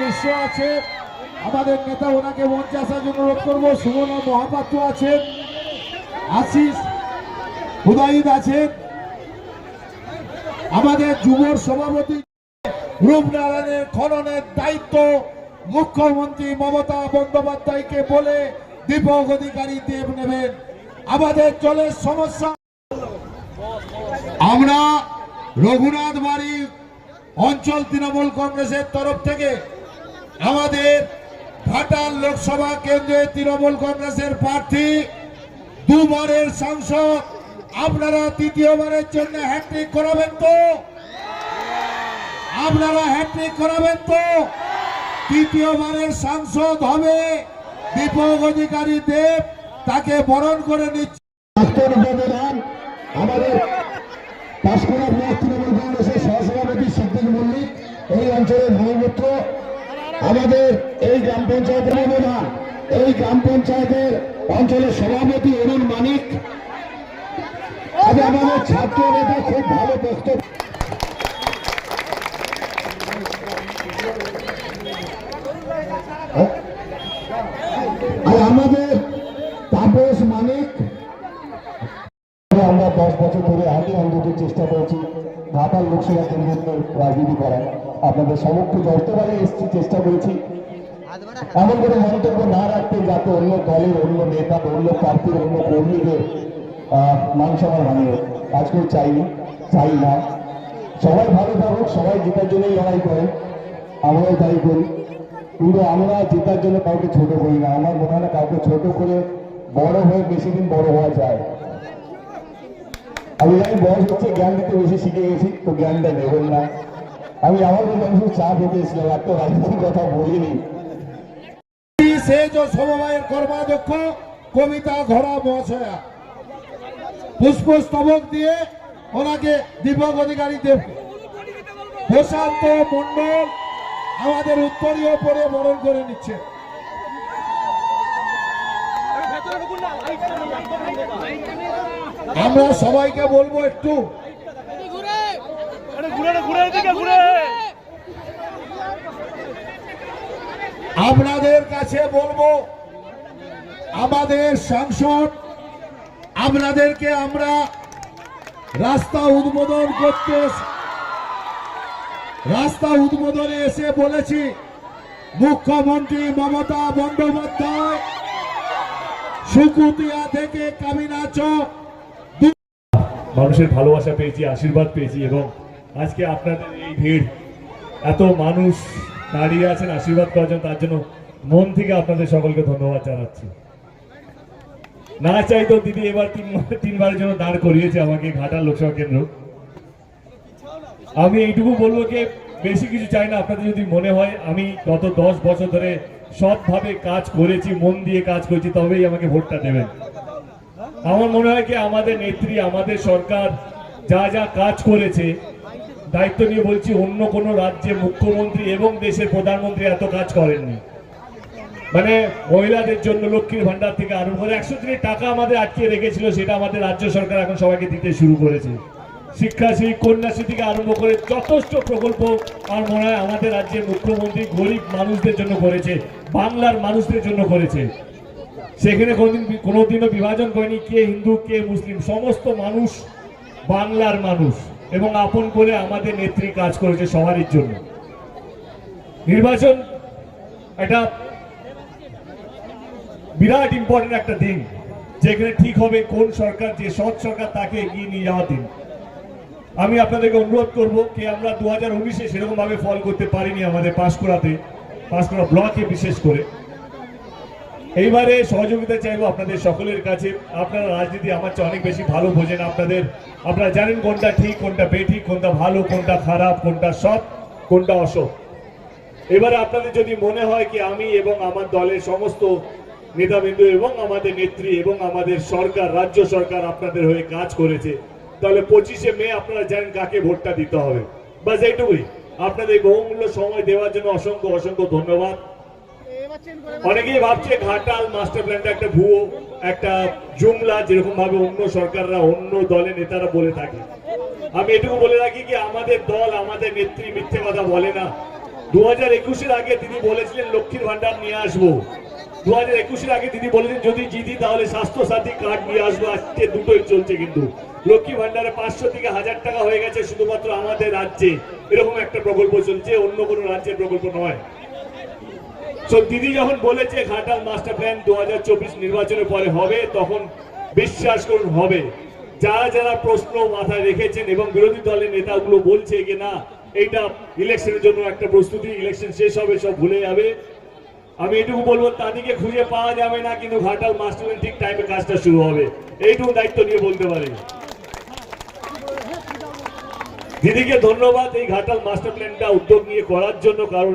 মিশ্র আছে। আমাদের নেতা ওনাকে মঞ্চে আসার জন্য অনুরোধ করব। সুমনা মহাপাত্র আছেন। আশিস হুদাইদ আছেন। আমাদের সভাপতি রূপনারায়ণের খননের দায়িত্ব মুখ্যমন্ত্রী মমতা বন্দ্যোপাধ্যায়কে বলে দীপক অধিকারী দেব নেবেন। আমাদের জলের সমস্যা। আমরা রঘুনাথ বাড়ি অঞ্চল তৃণমূল কংগ্রেসের তরফ থেকে আমাদের ঘাটাল লোকসভা কেন্দ্রে তৃণমূল কংগ্রেসের প্রার্থী, দুবারের সাংসদ, আপনারা তৃতীয়বারের জন্য হ্যাট্রিক করাবেন তো? আপনারা হ্যাট্রিক করাবেন তো? তৃতীয়বারের সাংসদ হবে দীপক অধিকারী দেব, তাকে বরণ করে নিচ্ছে। আমাদের তৃণমূল কংগ্রেসের সহসভাপতি সিদ্দিক মল্লিক, এই অঞ্চলের ভূমিপুত্র আমাদের এই গ্রাম পঞ্চায়েতের প্রধান এই গ্রাম পঞ্চায়েতের অঞ্চলের সভাপতি অরুণ মানিক। আমাদের ছাত্র নেতা খুব ভালো বক্তব্য আমাদের তাপস মানিক। আমরা দশ বছর ধরে আগে অন্তত চেষ্টা করেছি ঘাটাল লোকসভা কেন্দ্রের রাজনীতি করার। আপনাদের সমস্ত যতবারে এসেছি, চেষ্টা করেছি। এমন করে মন্তব্য না রাখতে যাতে অন্য দলের, অন্য নেতা অন্য প্রার্থীর, অন্য কর্মীদের মান সম্মান হানি হোক। আজকে চাইনি, চাই না। সবাই ভালো থাকুক, সবাই জেতার জন্যই লড়াই করে। আমরাও তাই করি। কিন্তু আমরা জেতার জন্য কাউকে ছোট করি না। আমার মনে হয় কাউকে ছোট করে বড় হয়ে বেশি দিন বড় হওয়া যায়। আমি জানি বয়স হচ্ছে, জ্ঞান দিতে বেশি শিখে গেছি, তো জ্ঞানটা নেবেন না। আমি আমার আমি চা খেতে এসেছিলাম, একটা রাজনীতির কথা বলিনি। সে যে সমবায়ের কর্মাধ্যক্ষ, কবিতা ঘোড়া মহাশয়া। দিয়ে ওনাকে দীপক অধিকারী দেব। প্রশান্ত মন্ডল আমাদের উত্তরীয় পরে বরণ করে নিচ্ছে। আমরা সবাইকে বলব একটু ঘুরে ঘুরে এদিকে ঘুরে আপনাদের কাছে বলব আমাদের সাংসদ আপনাদেরকে আমরা রাস্তা উদ্বোধন করতে রাস্তা উদ্বোধনে এসে বলেছি মুখ্যমন্ত্রী মমতা বন্দ্যোপাধ্যায় সুকুতিয়া থেকে কামিনাচক মানুষের ভালোবাসা পেয়েছি আশীর্বাদ পেয়েছি এবং আজকে আপনাদের এই ভিড়, এত মানুষ দাঁড়িয়ে আছেন, আশীর্বাদ করার জন্য, তার জন্য মন থেকে আপনাদের সকলকে ধন্যবাদ জানাচ্ছি। না চাইতো দিদি এবার তিন তিনবারের জন্য দাঁড় করিয়েছে আমাকে ঘাটাল লোকসভা কেন্দ্র। আমি এইটুকু বলব যে বেশি কিছু চাই না, আপনাদের যদি মনে হয়, আমি গত দশ বছর ধরে সৎভাবে কাজ করেছি, মন দিয়ে কাজ করেছি, তবেই আমাকে ভোটটা দেবেন। আমার মনে হয় কি, আমাদের নেত্রী, আমাদের সরকার যা যা কাজ করেছে দায়িত্ব নিয়ে বলছি, অন্য কোনো রাজ্যে মুখ্যমন্ত্রী এবং দেশের প্রধানমন্ত্রী এত কাজ করেননি। মানে মহিলাদের জন্য লক্ষ্মীর ভান্ডার থেকে আরম্ভ করে একশো দিনের টাকা আমাদের আটকে রেখেছিল, সেটা আমাদের রাজ্য সরকার এখন সবাইকে দিতে শুরু করেছে। শিক্ষাশ্রী কন্যাশ্রী থেকে আরম্ভ করে যথেষ্ট প্রকল্প আমার মনে হয় আমাদের রাজ্যের মুখ্যমন্ত্রী গরিব মানুষদের জন্য করেছে, বাংলার মানুষদের জন্য করেছে। সেখানে কোনোদিন কোনোদিনও বিভাজন করেনি, কে হিন্দু, কে মুসলিম, সমস্ত মানুষ বাংলার মানুষ। এবং আপন করে আমাদের নেত্রী কাজ করেছে সবারই জন্য। নির্বাচন একটা বিরাট ইম্পর্টেন্ট একটা দিন, যেখানে ঠিক হবে কোন সরকার, যে সৎ সরকার তাকে এগিয়ে নিয়ে যাওয়ার দিন। আমি আপনাদেরকে অনুরোধ করব কি আমরা দু হাজার উনিশে সেরকম ভাবে ফল করতে পারিনি আমাদের পাঁশকুড়াতে, পাঁশকুড়া ব্লকে বিশেষ করে। এইবারে সহযোগিতা চাইব আপনাদের সকলের কাছে। আপনারা রাজনীতি আমার চেয়ে অনেক বেশি ভালো বোঝেন আপনাদের। আপনারা জানেন কোনটা ঠিক, কোনটা বেঠিক, কোনটা ভালো, কোনটা খারাপ, কোনটা সৎ, কোনটা অসৎ। এবারে আপনাদের যদি মনে হয় কি আমি এবং আমার দলের সমস্ত নেতাবিন্দু এবং আমাদের নেত্রী এবং আমাদের সরকার, রাজ্য সরকার আপনাদের হয়ে কাজ করেছে, তাহলে পঁচিশে মে আপনারা জানেন কাকে ভোটটা দিতে হবে। বাস এইটুকুই। আপনাদের বহুমূল্য সময় দেওয়ার জন্য অসংখ্য অসংখ্য ধন্যবাদ। অনেকেই ভাবছে ঘাটাল মাস্টার প্ল্যানটা একটা ভুয়ো, একটা জুমলা যেরকম ভাবে অন্য সরকাররা, অন্য দলের নেতারা বলে থাকে। আমি এটুকু বলে রাখি কি, আমাদের দল, আমাদের নেত্রী মিথ্যে কথা বলে না। দু হাজার একুশের আগে তিনি বলেছিলেন, লক্ষ্মীর ভান্ডার নিয়ে আসব। দু হাজার একুশের আগে তিনি বলেছেন, যদি জিতি তাহলে স্বাস্থ্য সাথী কার্ড নিয়ে আসব। আজকে দুটোই চলছে কিন্তু। লক্ষ্মী ভান্ডারে পাঁচশো থেকে হাজার টাকা হয়ে গেছে শুধুমাত্র আমাদের রাজ্যে। এরকম একটা প্রকল্প চলছে, অন্য কোনো রাজ্যের প্রকল্প নয়। তো দিদি যখন বলেছে ঘাটাল মাস্টার প্ল্যান দু নির্বাচনের পরে হবে, তখন বিশ্বাস করুন হবে। যারা যারা প্রশ্ন মাথায় রেখেছেন এবং বিরোধী দলের নেতাগুলো বলছে যে না, এইটা ইলেকশনের জন্য একটা প্রস্তুতি ইলেকশন শেষ হবে, সব ভুলে যাবে। আমি এটুকু বলব তাদেরকে খুঁজে পাওয়া যাবে না, কিন্তু ঘাটাল মাস্টার ঠিক টাইমে কাজটা শুরু হবে। এইটুকু দায়িত্ব নিয়ে বলতে পারি। দিদিকে ধন্যবাদ এই ঘাটাল মাস্টার প্ল্যানটা উদ্যোগ নিয়ে করার জন্য, কারণ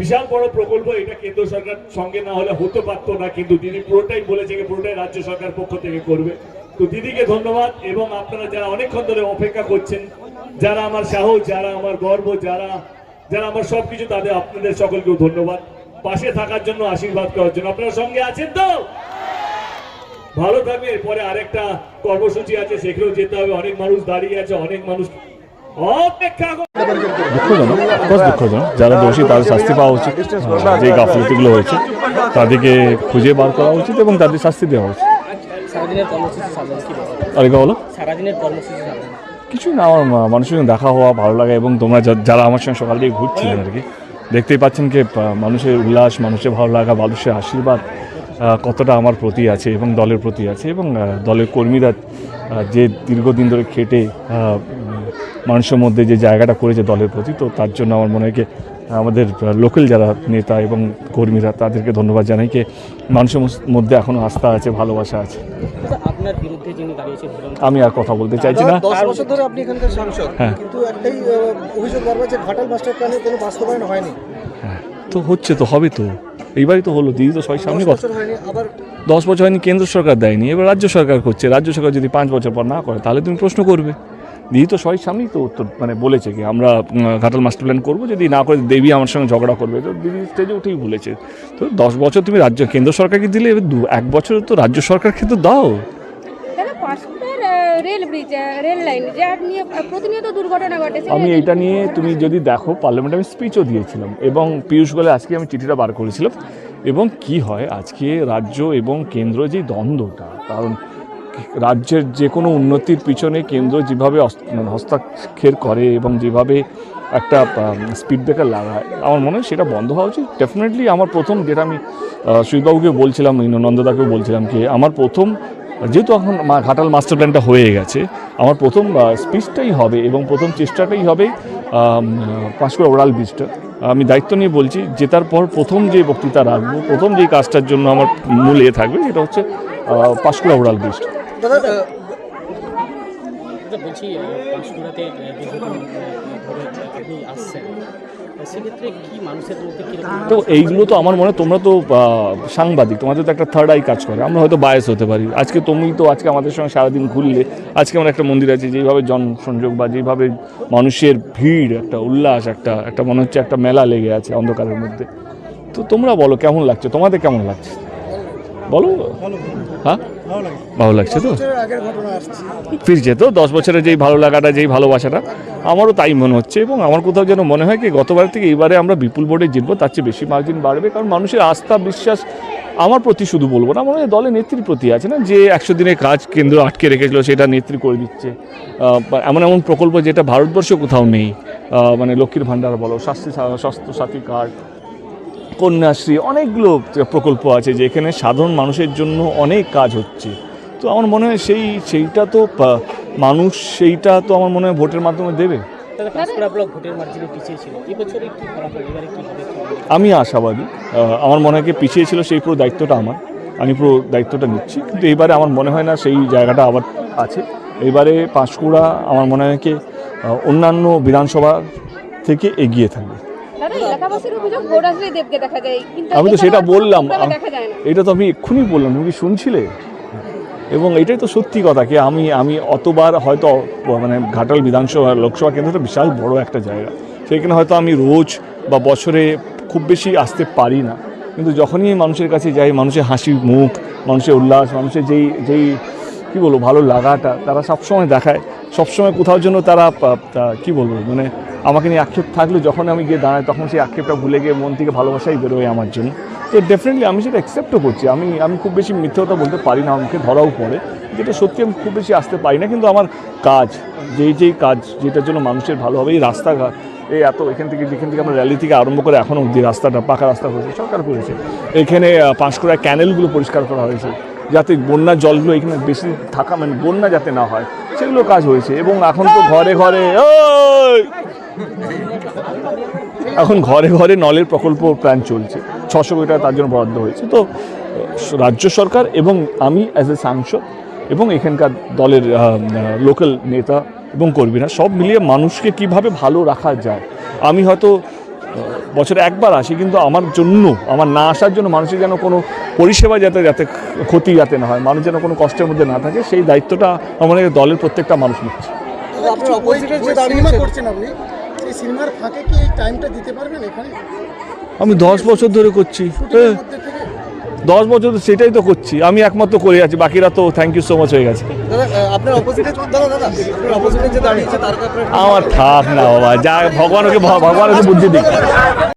বিশাল বড় প্রকল্প এটা কেন্দ্র সরকার সঙ্গে না হলে হতে পারতো না, কিন্তু দিদি পুরোটাই বলেছে যে পুরোটাই রাজ্য সরকার পক্ষ থেকে করবে। তো দিদিকে ধন্যবাদ এবং আপনারা যারা অনেকক্ষণ ধরে অপেক্ষা করছেন, যারা আমার সাহস, যারা আমার গর্ব, যারা যারা আমার সবকিছু, তাদের আপনাদের সকলকেও ধন্যবাদ। পাশে থাকার জন্য আশীর্বাদ করার জন্য। আপনারা সঙ্গে আছেন তো? ভালো থাকবে এরপরে আরেকটা কর্মসূচি আছে, সেখানেও যেতে হবে। অনেক মানুষ দাঁড়িয়ে আছে, অনেক মানুষ দুঃখজনক অফকোর্স দুঃখজনক যারা দোষী তাদের শাস্তি পাওয়া উচিত যে গাফিলতিগুলো হয়েছে তাদেরকে খুঁজে বার করা উচিত এবং তাদের শাস্তি দেওয়া উচিত? আরেকটা বলো? কিছু না আমার মানুষের সঙ্গে দেখা হওয়া ভালো লাগে এবং তোমরা যারা আমার সঙ্গে সকাল থেকে ঘুরছিলেন আর কি দেখতেই পাচ্ছেন কি মানুষের উল্লাস মানুষের ভালো লাগা মানুষের আশীর্বাদ কতটা আমার প্রতি আছে এবং দলের প্রতি আছে এবং দলের কর্মীরা যে দীর্ঘদিন ধরে খেটে মানুষের মধ্যে যে জায়গাটা করেছে দলের প্রতি তো তার জন্য আমার মনে হয় কি আমাদের লোকাল যারা নেতা এবং কর্মীরা তাদেরকে ধন্যবাদ জানাই কি মানুষের মধ্যে এখনও আস্থা আছে ভালোবাসা আছে। আপনার বিরুদ্ধে যিনি দাঁড়িয়েছেন আমি আর কথা বলতে চাইছি না। দশ বছর ধরে আপনি এখানকার সাংসদ হ্যাঁ। কিন্তু একটাই অভিযোগ বারবার যে ঘাটাল মাস্টার প্ল্যানের কোনো বাস্তবায়ন হয়নি। হ্যাঁ, তো হচ্ছে তো হবে তো। এইবারই তো হলো দিদি তো সবাই সামনে দশ কথা। বছর হয়নি আবার দশ বছর হয়নি কেন্দ্র সরকার দেয়নি এবার রাজ্য সরকার করছে। রাজ্য সরকার যদি পাঁচ বছর পর না করে তাহলে তুমি প্রশ্ন করবে। দিদি তো সবাই সামনেই তো উত্তর মানে বলেছে কি আমরা ঘাটাল মাস্টার প্ল্যান করব যদি না করে দেবী আমার সঙ্গে ঝগড়া করবে। তো দিদি স্টেজে উঠেই বলেছে। তো দশ বছর তুমি রাজ্য কেন্দ্র সরকারকে দিলে এবার দু এক বছর তো রাজ্য সরকারকে তো দাও। রেল ব্রিজ রেল লাইন যার নিয়ে প্রতিনিয়ত দুর্ঘটনা ঘটে আমি এটা নিয়ে তুমি যদি দেখো পার্লামেন্টে আমি স্পিচও দিয়েছিলাম এবং পীয়ূষ গোয়েল আজকে আমি চিঠিটা বার করেছিলাম এবং কি হয় আজকে রাজ্য এবং কেন্দ্র যে দ্বন্দ্বটা কারণ রাজ্যের যে কোনো উন্নতির পিছনে কেন্দ্র যেভাবে মানে করে এবং যেভাবে একটা স্পিড ব্রেকার লাগায়, আমার মনে হয় সেটা বন্ধ হওয়া উচিত। ডেফিনেটলি আমার প্রথম যেটা আমি সুজিতবাবুকে বলছিলাম নন্দদাকেও বলছিলাম কি আমার প্রথম, যেহেতু এখন ঘাটাল মাস্টার প্ল্যানটা হয়ে গেছে, আমার প্রথম স্পিচটাই হবে এবং প্রথম চেষ্টাটাই হবে পাঁশকুড়া ওরাল ব্রিজটা আমি দায়িত্ব নিয়ে বলছি, জেতার পর প্রথম যে বক্তৃতা রাখব, প্রথম যে কাজটার জন্য আমার মূল এ থাকবে, সেটা হচ্ছে পাঁশকুড়া ওরাল ব্রিজটা দাদা বলছি পাঁশকুড়াতে আপনি আসছেন। তো এইগুলো তো আমার মনে তোমরা তো সাংবাদিক তোমাদের তো একটা থার্ড আই কাজ করে। আমরা হয়তো বায়াস হতে পারি। আজকে তুমি তো আজকে আমাদের সঙ্গে সারাদিন ঘুরলে আজকে আমার একটা মন্দির আছে যেভাবে জনসংযোগ বা যেভাবে মানুষের ভিড় একটা উল্লাস একটা একটা মনে হচ্ছে একটা মেলা লেগে আছে অন্ধকারের মধ্যে। তো তোমরা বলো কেমন লাগছে? তোমাদের কেমন লাগছে? বলো। হ্যাঁ? ভালো লাগছে। তো? ফিরছে তো দশ বছরের যেই ভালো লাগাটা যেই ভালোবাসাটা আমারও তাই মনে হচ্ছে এবং আমার কোথাও যেন মনে হয় কি গতবার থেকে এবারে আমরা বিপুল বোর্ডে জিতবো তার চেয়ে বেশি মার্জিন বাড়বে কারণ মানুষের আস্থা বিশ্বাস আমার প্রতি শুধু বলব না মনে হয় দলের নেত্রীর প্রতি আছে না যে একশো দিনের কাজ কেন্দ্র আটকে রেখেছিল সেটা নেত্রী করে দিচ্ছে। এমন এমন প্রকল্প যেটা ভারতবর্ষে কোথাও নেই। মানে লক্ষ্মীর ভাণ্ডার বলো স্বাস্থ্য স্বাস্থ্য সাথী কার্ড কন্যাশ্রী অনেকগুলো প্রকল্প আছে যেখানে সাধারণ মানুষের জন্য অনেক কাজ হচ্ছে। তো আমার মনে হয় সেই সেইটা তো মানুষ সেইটা তো আমার মনে হয় ভোটের মাধ্যমে দেবে? আমি আশাবাদী। আমার মনে হয় পিছিয়ে ছিল সেই পুরো দায়িত্বটা আমার। আমি পুরো দায়িত্বটা নিচ্ছি। কিন্তু এবারে আমার মনে হয় না সেই জায়গাটা আবার আছে। এবারে পাঁশকুড়া আমার মনে হয় কি অন্যান্য বিধানসভা থেকে এগিয়ে থাকবে। আমি তো সেটা বললাম এটা তো আমি এক্ষুনি বললাম তুমি কি শুনছিলে? এবং এটাই তো সত্যি কথা কি আমি আমি অতবার হয়তো মানে ঘাটাল বিধানসভা লোকসভা কেন্দ্রটা বিশাল বড় একটা জায়গা। সেখানে হয়তো আমি রোজ বা বছরে খুব বেশি আসতে পারি না। কিন্তু যখনই মানুষের কাছে যাই মানুষের হাসি মুখ মানুষের উল্লাস মানুষের যেই যেই কী বলব ভালো লাগাটা তারা সবসময় দেখায়। সবসময় কোথাও জন্য তারা কী বলব মানে আমাকে নিয়ে আক্ষেপ থাকলে যখন আমি গিয়ে দাঁড়াই তখন সেই আক্ষেপটা ভুলে গিয়ে মন থেকে ভালোবাসাই বেরোয় আমার জন্য। তো ডেফিনেটলি আমি সেটা অ্যাকসেপ্টও করছি। আমি আমি খুব বেশি মিথ্যতা বলতে পারি না আমাকে ধরাও পড়ে। যেটা সত্যি আমি খুব বেশি আসতে পারি না কিন্তু আমার কাজ যেই যেই কাজ যেটার জন্য মানুষের ভালো হবে এই রাস্তাঘাট এই এত এখান থেকে যেখান থেকে আমরা র্যালি থেকে আরম্ভ করে এখনও অবধি রাস্তাটা পাকা রাস্তা করেছে সরকার করেছে। এখানে আহ, পাঁশকুড়ায় ক্যানেলগুলো পরিষ্কার করা হয়েছে যাতে বন্যার জলগুলো এখানে বেশি থাকা মানে বন্যা যাতে না হয় সেগুলো কাজ হয়েছে। এবং এখন তো ঘরে ঘরে এখন ঘরে ঘরে নলের প্রকল্প প্ল্যান চলছে। ছশো কোটি টাকা তার জন্য বরাদ্দ হয়েছে। তো রাজ্য সরকার এবং আমি অ্যাজ এ সাংসদ এবং এখানকার দলের লোকাল নেতা এবং কর্মীরা সব মিলিয়ে মানুষকে কীভাবে ভালো রাখা যায় আমি হয়তো বছরে একবার আসি কিন্তু আমার জন্য আমার না আসার জন্য মানুষের যেন কোনো পরিষেবা যাতে যাতে ক্ষতি যাতে না হয় মানুষ যেন কোনো কষ্টের মধ্যে না থাকে সেই দায়িত্বটা আমাদের দলের প্রত্যেকটা মানুষ নিচ্ছে। সিনেমার ফাঁকে কি এই টাইমটা দিতে পারবেন এখানে? আমি দশ বছর ধরে করছি। থেকে? দশ বছর সেটাই তো করছি। আমি একমাত্র করে আছি বাকিরা তো থ্যাংক ইউ সো মাচ হয়ে গেছে। আমার থাক না বাবা যা ভগবানকে ওকে ভগবান ওকে বুদ্ধি দিক।